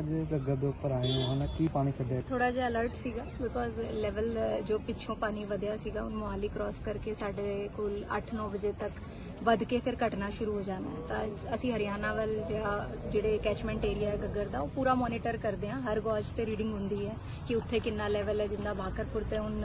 ਅੱਜ ਗੱਗਰ ਦੇ ਉੱਪਰ ਆਏ ਹੋ, ਹਨਾ? ਕੀ ਪਾਣੀ ਛੱਡਿਆ? ਥੋੜਾ ਜਿਹਾ ਅਲਰਟ ਸੀਗਾ ਬਿਕੋਜ਼ ਲੈਵਲ ਜੋ ਪਿੱਛੋਂ ਪਾਣੀ ਵਧਿਆ ਸੀਗਾ ਉਹ ਮੋਹਾਲੀ ਕ੍ਰਾਸ ਕਰਕੇ ਸਾਡੇ ਕੋਲ 8-9 ਵਜੇ ਤੱਕ ਵੱਧ ਕੇ ਫਿਰ ਘਟਣਾ ਸ਼ੁਰੂ ਹੋ ਜਾਣਾ ਹੈ। ਤਾਂ ਅਸੀਂ ਹਰਿਆਣਾ ਵੱਲ ਜਾਂ ਜਿਹੜੇ ਕੈਚਮੈਂਟ ਏਰੀਆ ਹੈ ਗੱਗਰ ਦਾ, ਉਹ ਪੂਰਾ ਮੋਨੀਟਰ ਕਰਦੇ ਹਾਂ। ਹਰ ਗੌਜ ਤੇ ਰੀਡਿੰਗ ਹੁੰਦੀ ਹੈ ਕਿ ਉੱਥੇ ਕਿੰਨਾ ਲੈਵਲ ਹੈ ਜਿੰਦਾ ਬਾਕਰਪੁਰ ਤੇ ਹੁਣ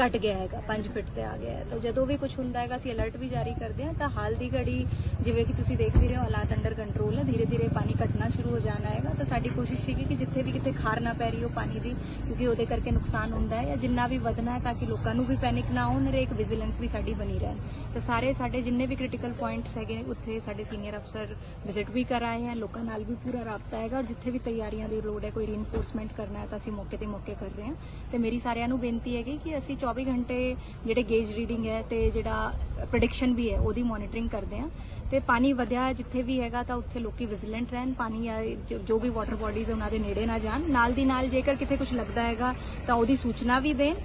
ਘਟ ਗਿਆ ਹੈਗਾ 5 ਫਿਟ ਤੇ ਆ ਗਿਆ ਹੈ। ਤਾਂ ਜਦੋਂ ਵੀ ਕੁਝ ਹੁੰਦਾ ਹੈਗਾ, ਅਸੀਂ ਅਲਰਟ ਵੀ ਜਾਰੀ ਕਰਦੇ ਹਾਂ। ਤਾਂ ਹਾਲ ਦੀ ਘੜੀ, ਜਿਵੇਂ ਕਿ ਤੁਸੀਂ ਦੇਖਦੇ ਰਹੇ ਹੋ, ਹਾਲਾਤ ਅੰਡਰ ਕੰਟਰੋਲ ਹੈ। ਧੀਰੇ ਧੀਰੇ ਪਾਣੀ ਘਟਣਾ ਸ਼ੁਰੂ ਹੋ ਜਾਣਾ ਹੈਗਾ। ਤਾਂ ਸਾਡੀ ਕੋਸ਼ਿਸ਼ ਸੀਗੀ ਕਿ ਜਿੱਥੇ ਵੀ ਕਿਤੇ ਖਾਰ ਨਾ ਪੈ ਰਹੀ ਹੋ ਪਾਣੀ ਦੀ, ਕਿਉਂਕਿ ਉਹਦੇ ਕਰਕੇ ਨੁਕਸਾਨ ਹੁੰਦਾ ਹੈ ਜਾਂ ਜਿੰਨਾ ਵੀ ਵਧਣਾ ਹੈ, ਤਾਂ ਕਿ ਲੋਕਾਂ ਨੂੰ ਵੀ ਪੈਨਿਕ ਨਾ ਹੋਣ ਔਰ ਇੱਕ ਵਿਜੀਲੈਂਸ ਵੀ ਸਾਡੀ ਬਣੀ ਰਹੇ ਤੇ ਸਾਰੇ ਸਾਡੇ ਜਿੰਨੇ ਵੀ ਕ੍ਰਿਟੀਕਲ ਪੁਆਇੰਟਸ ਹੈਗੇ, ਉੱਥੇ ਸਾਡੇ ਸੀਨੀਅਰ ਅਫਸਰ ਵਿਜ਼ਿਟ ਵੀ ਕਰ ਆਏ ਹਨ ਲੋਕਾਂ ਨਾਲ ਵੀ ਪੂਰਾ ਰਾਬਤਾ ਹੈਗਾ ਔਰ ਜਿੱਥੇ ਵੀ ਤਿਆਰੀਆਂ ਦੀ ਲੋੜ ਹੈ, ਕੋਈ ਰੀਇਨਫੋਰਸਮੈਂਟ ਕਰਨਾ ਹੈ ਤਾਂ ਅਸੀਂ ਮੌਕੇ ਤੇ ਮੌਕੇ ਕਰ ਰਹੇ ਹਾਂ। ਤੇ ਮੇਰੀ ਸਾਰਿਆਂ ਨੂੰ ਬੇਨਤੀ ਹੈਗੀ ਕਿ ਅਸੀਂ 24 ਘੰਟੇ ਜਿਹੜੇ ਗੇਜ ਰੀਡਿੰਗ ਹੈ ਤੇ ਜਿਹੜਾ ਪ੍ਰੈਡਿਕਸ਼ਨ ਵੀ ਹੈ, ਉਹਦੀ ਮੋਨੀਟਰਿੰਗ ਕਰਦੇ ਹਾਂ। ਤੇ ਪਾਣੀ ਵਧਿਆ ਜਿੱਥੇ ਵੀ ਹੈਗਾ ਤਾਂ ਉੱਥੇ ਲੋਕੀ ਵਿਜੀਲੈਂਟ ਰਹਿਣ, ਪਾਣੀ ਆ ਜੋ- ਵੀ ਵਾਟਰ ਬਾਡੀਜ਼ ਉਹਨਾਂ ਦੇ ਨੇੜੇ ਨਾ ਜਾਣ। ਨਾਲ ਦੀ ਨਾਲ ਜੇਕਰ ਕਿਤੇ ਕੁਝ ਲੱਗਦਾ ਹੈਗਾ ਤਾਂ ਉਹਦੀ ਸੂਚਨਾ ਵੀ ਦੇਣ।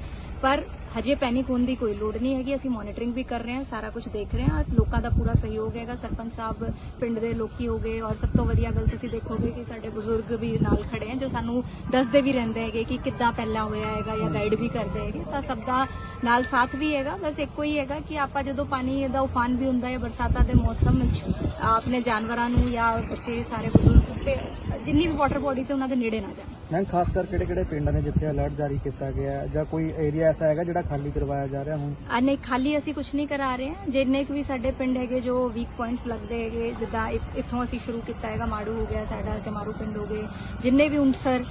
ਪਰ ਹਜੇ ਪੈਨਿਕ ਹੋਣ ਦੀ ਕੋਈ ਲੋੜ ਨਹੀਂ ਹੈਗੀ, ਅਸੀਂ ਮੋਨੀਟਰਿੰਗ ਵੀ ਕਰ ਰਹੇ ਹਾਂ, ਸਾਰਾ ਕੁਝ ਦੇਖ ਰਹੇ ਹਾਂ। ਲੋਕਾਂ ਦਾ ਪੂਰਾ ਸਹਿਯੋਗ ਹੈਗਾ, ਸਰਪੰਚ ਸਾਹਿਬ, ਪਿੰਡ ਦੇ ਲੋਕੀ ਹੋ ਗਏ ਔਰ ਸਭ ਤੋਂ ਵਧੀਆ ਗੱਲ ਤੁਸੀਂ ਦੇਖੋਗੇ ਕਿ ਸਾਡੇ ਬਜ਼ੁਰਗ ਵੀ ਨਾਲ ਖੜੇ ਹੈ, ਜੋ ਸਾਨੂੰ ਦੱਸਦੇ ਵੀ ਰਹਿੰਦੇ ਹੈਗੇ ਕਿ ਕਿੱਦਾਂ ਪਹਿਲਾਂ ਹੋਇਆ ਹੈਗਾ ਜਾਂ ਗਾਈਡ ਵੀ ਕਰਦੇ ਹੈਗੇ, ਤਾਂ ਸਭ ਦਾ ਨਾਲ ਸਾਥ ਵੀ ਹੈਗਾ। ਬਸ ਇੱਕੋ ਹੀ ਹੈਗਾ ਕਿ ਆਪਾਂ ਜਦੋਂ ਪਾਣੀ ਦਾ ਉਫਾਨ ਵੀ ਹੁੰਦਾ ਹੈ ਬਰਸਾਤਾਂ ਦੇ ਮੌਸਮ ਵਿੱਚ ਆਪਣੇ ਜਾਨਵਰਾਂ ਨੂੰ ਜਾਂ ਬੱਚੇ ਸਾਰੇ ਬਜ਼ੁਰਗ ਤੇ ਜਿੰਨੀ ਵੀ ਵਾਟਰ ਬੋਡੀਜ਼ ਉਹਨਾਂ ਦੇ ਨੇੜੇ ਨਾ ਜਾਣ। ਮੈਂ ਖਾਸ ਕਰ ਕਿਹੜੇ ਕਿਹੜੇ ਪਿੰਡ ਨੇ ਜਿੱਥੇ ਅਲਰਟ ਜਾਰੀ ਕੀਤਾ ਗਿਆ ਹੈ ਜਾਂ ਕੋਈ ਏਰੀਆ ਐਸਾ ਹੈਗਾ ਜਿਹੜਾ ਖਾਲੀ ਕਰਵਾਇਆ ਜਾ ਰਿਹਾ ਹੁਣ? ਆ ਨਹੀਂ ਖਾਲੀ ਅਸੀਂ ਕੁਝ ਨਹੀਂ ਕਰਾ ਰਹੇ ਹਾਂ। ਜਿੰਨੇ ਕੁ ਵੀ ਸਾਡੇ ਪਿੰਡ ਹੈਗੇ ਜੋ ਵੀਕ ਪੁਆਇੰਟਸ ਲੱਗਦੇ ਹੈਗੇ ਜਿੱਦਾਂ ਇੱਥੋਂ ਅਸੀਂ ਸ਼ੁਰੂ ਕੀਤਾ ਹੈਗਾ ਮਾੜੂ ਹੋ ਗਿਆ ਸਾਡਾ ਜਮਾਰੂ ਪਿੰਡ ਹੋ ਗਏ ਜਿੰਨੇ ਵੀ ਉਨਸਰ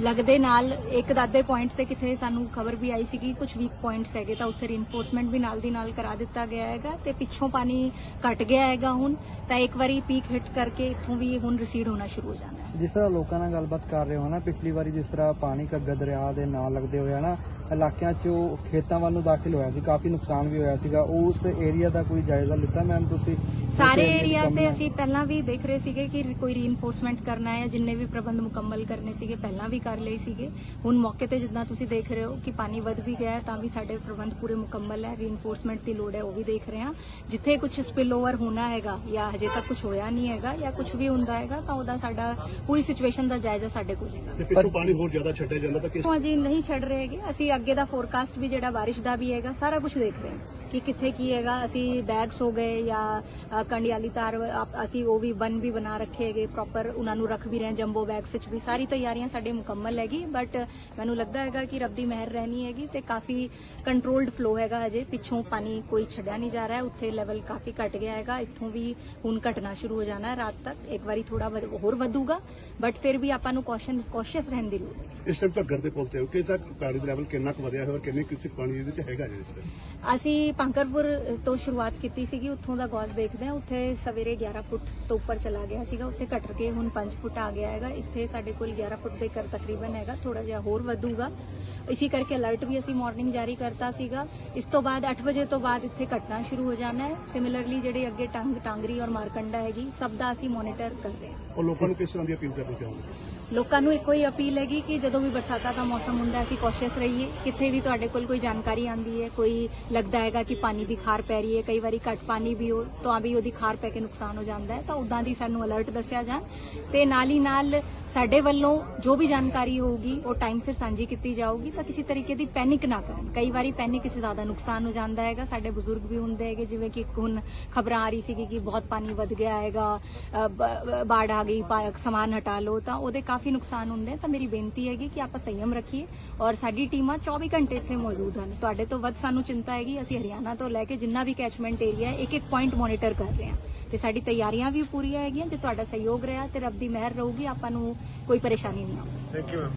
ਲੱਗਦੇ ਨਾਲ ਇੱਕ ਦਾਦੇ ਪੁਆਇੰਟ ਤੇ ਕਿਥੇ ਸਾਨੂੰ ਖਬਰ ਵੀ ਆਈ ਸੀਗੀ ਕੁਝ ਵੀਕ ਪੁਆਇੰਟਸ ਹੈਗੇ ਤਾਂ ਉੱਥੇ ਰੀਇਨਫੋਰਸਮੈਂਟ ਵੀ ਨਾਲ ਦੀ ਨਾਲ ਕਰਾ ਦਿੱਤਾ ਗਿਆ ਹੈਗਾ ਤੇ ਪਿੱਛੋਂ ਪਾਣੀ ਘਟ ਗਿਆ ਹੈਗਾ ਹੁਣ, ਤਾਂ ਇੱਕ ਵਾਰੀ ਪੀਕ ਹਿੱਟ ਕਰਕੇ ਇੱਥੋਂ ਵੀ ਹੁਣ ਰਿਸੀਡ ਹੋਣਾ ਸ਼ੁਰੂ ਹੋ ਜਾਣਾ ਜਿਸ ਤਰ੍ਹਾਂ ਲੋਕਾਂ ਨਾਲ ਗੱਲਬਾਤ ਕਰ ਰਹੇ ਹੋ ਨਾ ਪਿਛਲੀ ਵਾਰੀ ਜਿਸ ਤਰ੍ਹਾਂ ਪਾਣੀ ਘੱਗਰ ਦਰਿਆ ਦੇ ਨਾਲ ਲੱਗਦੇ ਹੋਏ ਨਾ ਇਲਾਕਿਆਂ 'ਚ ਉਹ ਖੇਤਾਂ ਵੱਲ ਨੂੰ ਦਾਖਲ ਹੋਇਆ ਸੀ ਕਾਫੀ ਨੁਕਸਾਨ ਵੀ ਹੋਇਆ ਸੀਗਾ। ਉਸ ਏਰੀਆ ਦਾ ਕੋਈ ਜਾਇਜ਼ਾ ਲਿੱਤਾ ਮੈਮ ਤੁਸੀਂ? ਸਾਰੇ ਏਰੀਆ ਤੇ ਅਸੀਂ ਪਹਿਲਾਂ ਵੀ ਦੇਖ ਰਹੇ ਸੀਗੇ ਕਿ ਕੋਈ ਰੀਇਨਫੋਰਸਮੈਂਟ ਕਰਨਾ ਹੈ ਜਿੰਨੇ ਵੀ ਪ੍ਰਬੰਧ ਮੁਕੰਮਲ ਕਰਨੇ ਸੀਗੇ ਪਹਿਲਾਂ ਵੀ ਕਰ ਲਏ ਸੀਗੇ। ਹੁਣ ਮੌਕੇ ਤੇ ਜਿੱਦਾਂ ਤੁਸੀਂ ਦੇਖ ਰਹੇ ਹੋ ਕਿ ਪਾਣੀ ਵੱਧ ਵੀ ਗਿਆ ਤਾਂ ਵੀ ਸਾਡੇ ਪ੍ਰਬੰਧ ਪੂਰੇ ਮੁਕੰਮਲ ਹੈ ਰੀਇਨਫੋਰਸਮੈਂਟ ਦੀ ਲੋੜ ਹੈ ਉਹ ਵੀ ਦੇਖ ਰਹੇ ਹਾਂ। ਜਿੱਥੇ ਕੁਝ ਸਪਿਲ ਓਵਰ ਹੋਣਾ ਹੈਗਾ ਜਾਂ ਹਜੇ ਤੱਕ ਕੁਝ ਹੋਇਆ ਨਹੀਂ ਹੈਗਾ ਜਾਂ ਕੁਝ ਵੀ ਹੁੰਦਾ ਹੈਗਾ ਤਾਂ ਉਹਦਾ ਸਾਡਾ ਪੂਰੀ ਸਿਚੁਏਸ਼ਨ ਦਾ ਜਾਇਜ਼ਾ ਸਾਡੇ ਕੋਲ ਹੈਗਾ। ਤੇ ਪਿੱਛੋਂ ਪਾਣੀ ਹੋਰ ਜ਼ਿਆਦਾ ਛੱਡਿਆ ਜਾਂਦਾ ਤਾਂ ਕਿਸ ਅਜੇ ਨਹੀਂ ਛੱਡ ਰਹੇ ਹੈਗੇ। ਅਸੀਂ ਅੱਗੇ ਦਾ ਫੋਰਕਾਸਟ ਵੀ ਜਿਹੜਾ ਬਾਰਿਸ਼ ਦਾ ਵੀ ਹੈਗਾ ਸਾਰਾ ਕੁਝ ਦੇਖ ਰਹੇ ਹਾਂ। ਕਿ ਕਿੱਥੇ ਕੀ ਹੈਗਾ ਅਸੀਂ ਬੈਗਸ ਹੋ ਗਏ ਜਾਂ ਕੰਡਿਆਲੀ ਤਾਰ ਆਪ- ਅਸੀਂ ਉਹ ਵੀ ਬਨ ਵੀ ਬਣਾ ਰੱਖੇ ਹੈਗੇ ਪ੍ਰੋਪਰ ਉਹਨਾਂ ਨੂੰ ਰੱਖ ਵੀ ਰਹੇ ਹਾਂ ਜੰਬੋ ਬੈਗਸ ਵਿੱਚ ਵੀ ਸਾਰੀ ਤਿਆਰੀਆਂ ਸਾਡੇ ਮੁਕੰਮਲ ਹੈਗੀ ਬਟ ਮੈਨੂੰ ਲੱਗਦਾ ਹੈਗਾ ਕਿ ਰੱਬ ਦੀ ਮਿਹਰ ਰਹਿਣੀ ਹੈਗੀ ਤੇ ਕਾਫੀ ਕੰਟਰੋਲਡ ਫਲੋ ਹੈਗਾ ਅਜੇ ਪਿੱਛੋਂ ਪਾਣੀ ਕੋਈ ਛੱਡਿਆ ਨਹੀਂ ਜਾ ਰਿਹਾ ਉੱਥੇ ਲੈਵਲ ਕਾਫੀ ਘਟ ਗਿਆ ਹੈਗਾ ਇੱਥੋਂ ਵੀ ਹੁਣ ਘਟਣਾ ਸ਼ੁਰੂ ਹੋ ਜਾਣਾ ਹੈ ਰਾਤ ਤੱਕ ਇੱਕ ਵਾਰੀ ਥੋੜਾ ਹੋਰ ਵਧੂਗਾ ਬਟ ਫਿਰ ਵੀ ਆਪਾਂ ਨੂੰ ਕੌਸ਼ਨ ਕੌਸ਼ੀਅਸ ਰਹਿਣ ਦੀ ਲੋੜ ਹੈ ਇਸ ਟਾਈਮ ਘੱਗਰ ਦੇ ਪੁਲ ਤੇ ਹੋ ਕਿ ਤੱਕ ਪਾਣੀ ਦਾ ਲੈਵਲ ਕਿੰਨਾ ਕੁ ਵਧਿਆ ਹੈ ਔਰ ਕਿੰਨੇ ਕੁ ਪਾਣੀ ਇਹਦੇ ਚ ਹੈਗਾ ਜੀ ਇਸ? ਅਸੀਂ ਪੰਕਰਪੁਰ ਤੋਂ ਸ਼ੁਰੂਆਤ ਕੀਤੀ ਸੀਗੀ, ਉੱਥੋਂ ਦਾ ਗੌਜ ਦੇਖਦੇ ਹਾਂ। ਉੱਥੇ ਸਵੇਰੇ 11 ਫੁੱਟ ਤੋਂ ਉੱਪਰ ਚਲਾ ਗਿਆ ਸੀਗਾ। ਉੱਥੇ ਘਟ ਕੇ ਹੁਣ 5 ਫੁੱਟ ਆ ਗਿਆ ਹੈਗਾ। ਇੱਥੇ ਸਾਡੇ ਕੋਲ 11 ਫੁੱਟ ਦੇ ਕਰ ਤਕਰੀਬਨ ਹੈਗਾ। ਥੋੜਾ ਜਿਹਾ ਹੋਰ ਵਧੂਗਾ। ਇਸੇ ਕਰਕੇ ਅਲਰਟ ਵੀ ਅਸੀਂ ਮਾਰਨਿੰਗ ਜਾਰੀ ਕਰਤਾ ਸੀਗਾ। ਇਸ ਤੋਂ ਬਾਅਦ 8 ਵਜੇ ਤੋਂ ਬਾਅਦ ਇੱਥੇ ਘਟਣਾ ਸ਼ੁਰੂ ਹੋ ਜਾਣਾ ਹੈ। ਸਿਮਿਲਰਲੀ ਜਿਹੜੇ ਅੱਗੇ ਟੰਗ ਟਾਂਗਰੀ ਔਰ ਮਾਰਕੰਡਾ ਹੈਗੀ ਸਭ ਦਾ ਅਸੀਂ ਮੋਨੀਟਰ ਕਰਦੇ ਹਾਂ। ਔਰ ਲੋਕਾਂ ਨੂੰ ਕਿਸ ਤਰ੍ਹਾਂ ਦੀ ਅਪੀਲ ਕਰਨੀ ਚਾਹੁੰਦੇ ਲੋਕਾਂ ਨੂੰ ਇੱਕੋ ਹੀ ਅਪੀਲ ਹੈਗੀ ਕਿ ਜਦੋਂ ਵੀ ਬਰਸਾਤਾਂ ਦਾ ਮੌਸਮ ਹੁੰਦਾ ਹੈ ਅਸੀਂ ਕੌਸ਼ੀਅਸ ਰਹੀਏ। ਕਿੱਥੇ ਵੀ ਤੁਹਾਡੇ ਕੋਲ ਕੋਈ ਜਾਣਕਾਰੀ ਆਂਦੀ ਹੈ ਕੋਈ ਲੱਗਦਾ ਹੈਗਾ ਕਿ ਪਾਣੀ ਦੀ ਖਾਰ ਪੈ ਰਹੀ ਹੈ ਕਈ ਵਾਰੀ ਘੱਟ ਪਾਣੀ ਵੀ ਹੋ ਤਾਂ ਵੀ ਉਹਦੀ ਖਾਰ ਪੈ ਕੇ ਨੁਕਸਾਨ ਹੋ ਜਾਂਦਾ ਹੈ ਤਾਂ ਉਦਾਂ ਦੀ ਸਾਨੂੰ ਅਲਰਟ ਦੱਸਿਆ ਜਾਣ। ਤੇ ਨਾਲ ਹੀ ਨਾਲ ਸਾਡੇ ਵੱਲੋਂ ਜੋ ਵੀ ਜਾਣਕਾਰੀ ਹੋਊਗੀ ਉਹ ਟਾਈਮ ਸਿਰ ਸਾਂਝੀ ਕੀਤੀ ਜਾਊਗੀ ਤਾਂ ਕਿਸੇ ਤਰੀਕੇ ਦੀ ਪੈਨਿਕ ਨਾ ਕਰਨ। ਕਈ ਵਾਰੀ ਪੈਨਿਕ ਵਿੱਚ ਜ਼ਿਆਦਾ ਨੁਕਸਾਨ ਹੋ ਜਾਂਦਾ ਹੈਗਾ। ਸਾਡੇ ਬਜ਼ੁਰਗ ਵੀ ਹੁੰਦੇ ਹੈਗੇ ਜਿਵੇਂ ਕਿ ਹੁਣ ਖਬਰਾਂ ਆ ਰਹੀ ਸੀਗੀ ਕਿ ਬਹੁਤ ਪਾਣੀ ਵੱਧ ਗਿਆ ਹੈਗਾ ਅ, ਬਾੜ ਆ ਗਈ ਸਮਾਨ ਹਟਾ ਲਓ ਤਾਂ ਉਹਦੇ ਕਾਫੀ ਨੁਕਸਾਨ ਹੁੰਦੇ ਆ। ਤਾਂ ਮੇਰੀ ਬੇਨਤੀ ਹੈਗੀ ਕਿ ਆਪਾਂ ਸੰਯਮ ਰੱਖੀਏ ਔਰ ਸਾਡੀ ਟੀਮਾਂ 24 ਘੰਟੇ ਇੱਥੇ ਮੌਜੂਦ ਹਨ। ਤੁਹਾਡੇ ਤੋਂ ਵੱਧ ਸਾਨੂੰ ਚਿੰਤਾ ਹੈਗੀ ਅਸੀਂ ਹਰਿਆਣਾ ਤੋਂ ਲੈ ਕੇ ਜਿੰਨਾ ਵੀ ਕੈਚਮੈਂਟ ਏਰੀਆ ਹੈ ਇੱਕ ਇੱਕ ਪੁਆਇੰਟ ਮੋਨੀਟਰ ਕਰ ਰਹੇ ਹਾਂ। ਤੇ ਸਾਡੀ ਤਿਆਰੀਆਂ ਵੀ ਪੂਰੀਆਂ ਹੈਗੀਆਂ ਤੇ ਤੁਹਾਡਾ ਸਹਿਯੋਗ ਰਿਹਾ ਤੇ ਰੱਬ ਦੀ ਮਿਹਰ ਰਹੂਗੀ, ਆਪਾਂ ਨੂੰ ਕੋਈ ਪਰੇਸ਼ਾਨੀ ਨਹੀਂ ਆਊਗੀ।